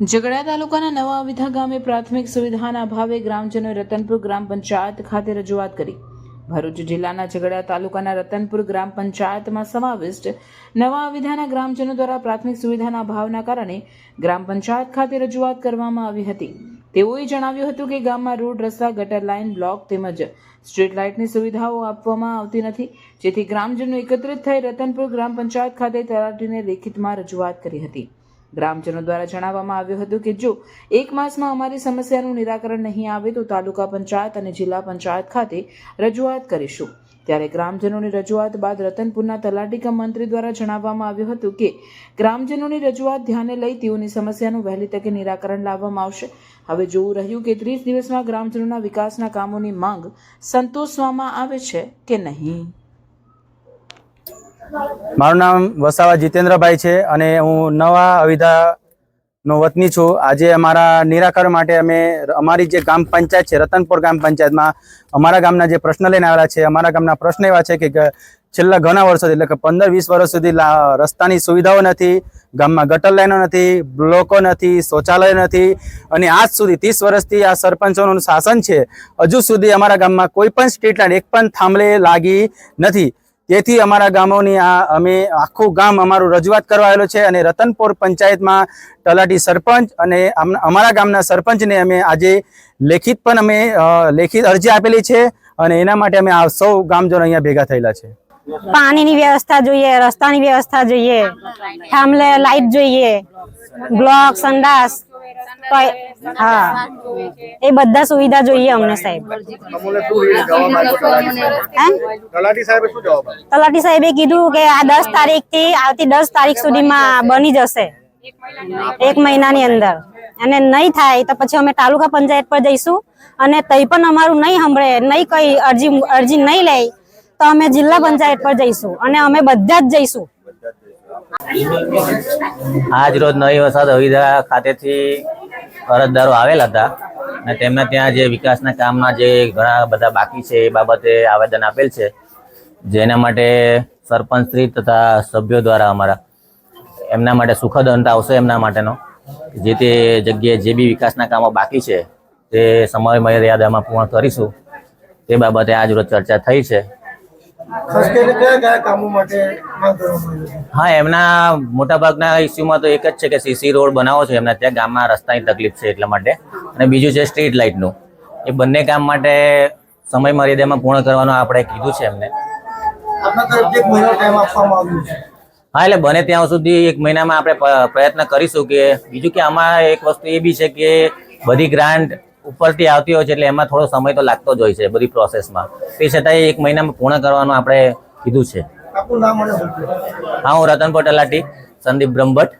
ઝઘડા તાલુકાના નવા વિધા ગામે પ્રાથમિક સુવિધાના અભાવે ગ્રામજનોએ રતનપુર ગ્રામ પંચાયત ખાતે રજૂઆત કરી. ભરૂચ જિલ્લાના ઝઘડા તાલુકાના રતનપુર ગ્રામ પંચાયતમાં સમાવિષ્ટ નવા વિધાના ગ્રામજનો દ્વારા પ્રાથમિક સુવિધાના અભાવના કારણે ગ્રામ પંચાયત ખાતે રજૂઆત કરવામાં આવી હતી. તેઓએ જણાવ્યું હતું કે ગામમાં રોડ, રસ્તા, ગટર લાઇન, બ્લોક તેમજ સ્ટ્રીટ લાઇટની સુવિધાઓ આપવામાં આવતી નથી, જેથી ગ્રામજનો એકત્રિત થઈ રતનપુર ગ્રામ પંચાયત ખાતે તલાટીને લેખિતમાં રજૂઆત કરી હતી. ગ્રામજનો દ્વારા જણાવવામાં આવ્યું હતું કે જો એક માસમાં અમારી સમસ્યાનું નિરાકરણ નહીં આવે તો તાલુકા પંચાયત અને જિલ્લા પંચાયત ખાતે રજૂઆત કરીશું. ત્યારે ગ્રામજનોની રજૂઆત બાદ રતનપુરના તલાટી કમ મંત્રી દ્વારા જણાવવામાં આવ્યું હતું કે ગ્રામજનોની રજૂઆત ધ્યાને લઈ તેઓની સમસ્યાનું વહેલી તકે નિરાકરણ લાવવામાં આવશે. હવે જોવું રહ્યું કે ત્રીસ દિવસમાં ગ્રામજનોના વિકાસના કામોની માંગ સંતોષવામાં આવે છે કે નહીં? મારું નામ વસાવા જીતેન્દ્રભાઈ છે અને હું નવા અવિધાનો વતની છું. આજે અમારા નિરાકરણ માટે અમે અમારી જે ગામ પંચાયત છે, રતનપુર ગ્રામ પંચાયતમાં અમારા ગામના જે પ્રશ્ન લઈને આવેલા છે, અમારા ગામના પ્રશ્ન એવા છે કે છેલ્લા ઘણા વર્ષોથી એટલે કે પંદર વીસ વર્ષ સુધી રસ્તાની સુવિધાઓ નથી, ગામમાં ગટર લાઈનો નથી, બ્લોકો નથી, શૌચાલય નથી અને આજ સુધી ત્રીસ વર્ષથી આ સરપંચોનું શાસન છે. હજુ સુધી અમારા ગામમાં કોઈ પણ સ્ટ્રીટ લાઈન એક પણ થાંભલે લાગી નથી. તેથી અમારા ગામોની આ અમે આખું ગામ અમારું રજૂઆત કરવા આવેલો છે અને રતનપુર પંચાયતમાં તલાટી સરપંચ અને અમારા ગામના સરપંચને અમે આજે લેખિત પણ અમે લેખિત અરજી આપેલી છે અને એના માટે અમે આ સૌ ગામજનો અહીંયા ભેગા થયેલા છે. પાણીની વ્યવસ્થા જોઈએ, રસ્તાની વ્યવસ્થા જોઈએ, થાંભલે લાઇટ જોઈએ બ્લોક સંડાસ ટોય- હા. એ બધા સુવિધા જોઈએ અમને સાહેબ. તલાટી સાહેબે? કીધું કે આ દસ તારીખથી આવતી દસ તારીખ સુધીમાં બની જશે. એક મહિનાની અંદર અને નહીં થાય તો પછી અમે તાલુકા પંચાયત પર જઈશું. અને તઈ પણ અમારું નહીં સાંભળે નહીં કઈ અરજી અરજી નહીં લે તો અમે જિલ્લા પંચાયત પર જઈશું. અને અમે બધા જ જઈશું. આજ રોજ નવી વસાદ હવિદા ખાતેથી અરજદારો આવેલા હતા અને તેમને ત્યાં જે વિકાસના કામના જે ઘણા બધા બાકી છે એ બાબતે આવેદન આપેલ છે. જેના માટે સરપંચશ્રી તથા સભ્યો દ્વારા અમારા એમના માટે સુખદ અંત આવશે એમના માટેનો. જે તે જગ્યાએ જે બી વિકાસના કામો બાકી છે તે સમય મર્યાદામાં પૂર્ણ કરીશું. તે બાબતે આજ રોજ ચર્ચા થઈ છે. હા એમના મોટાભાગના ઇસ્યુમાં તો એક જ છે કે સીસી રોડ બનાવો છે. એમના ત્યાં ગામમાં રસ્તાની તકલીફ છે એટલા માટે. અને બીજું છે સ્ટ્રીટ લાઇટનું. એ બંને કામ માટે સમય મર્યાદામાં પૂર્ણ કરવાનું આપણે કીધું છે એમને. હા એટલે બને ત્યાં સુધી એક મહિનામાં આપણે પ્રયત્ન કરીશું કે બીજું કે આમાં એક વસ્તુ એ બી છે કે બધી ગ્રાન્ટ ઉપરથી આવતી હોય છે એટલે એમાં થોડો સમય તો લાગતો જ હોય છે બધી પ્રોસેસમાં તે છતાંય એક મહિનામાં પૂર્ણ કરવાનું આપણે કીધું છે. હા હું રતન પટેલાટી સંદીપ બ્રહ્મભટ્ટ.